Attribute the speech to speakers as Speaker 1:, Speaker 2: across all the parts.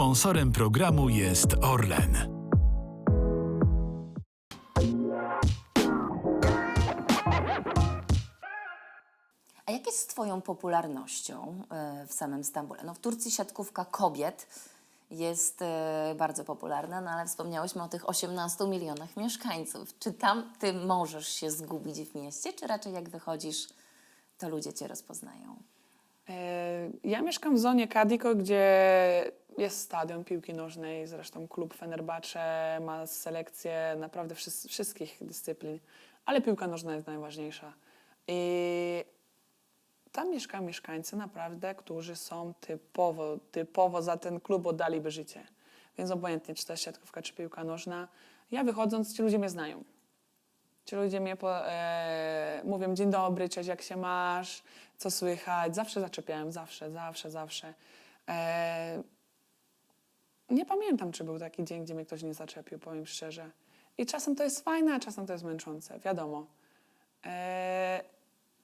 Speaker 1: Sponsorem programu jest Orlen.
Speaker 2: A jak jest z Twoją popularnością e, w samym Stambule? No w Turcji siatkówka kobiet jest e, bardzo popularna, no ale wspomniałyśmy o tych 18 milionach mieszkańców. Czy tam Ty możesz się zgubić w mieście, czy raczej jak wychodzisz, to ludzie Cię rozpoznają?
Speaker 3: E, Ja mieszkam w zonie Kadiko, gdzie jest stadion piłki nożnej, zresztą klub Fenerbahce ma selekcję naprawdę wszys- wszystkich dyscyplin, ale piłka nożna jest najważniejsza. I tam mieszkają mieszkańcy naprawdę, którzy są typowo, typowo za ten klub oddaliby życie. Więc obojętnie, czy to jest siatkówka, czy piłka nożna, ja wychodząc, ci ludzie mnie znają. Ci ludzie mnie po, e, mówią dzień dobry, cześć, jak się masz, co słychać. Zawsze zaczepiałem, zawsze, zawsze, zawsze. E, nie pamiętam, czy był taki dzień, gdzie mnie ktoś nie zaczepił, powiem szczerze. I czasem to jest fajne, a czasem to jest męczące, wiadomo. E,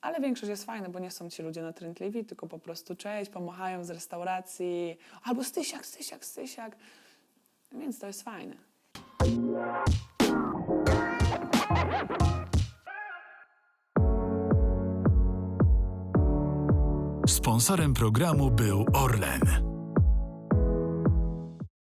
Speaker 3: ale większość jest fajna, bo nie są ci ludzie natrętliwi, tylko po prostu cześć, pomachają z restauracji, albo stysiak, stysiak, stysiak. Więc to jest fajne.
Speaker 1: Sponsorem programu był Orlen.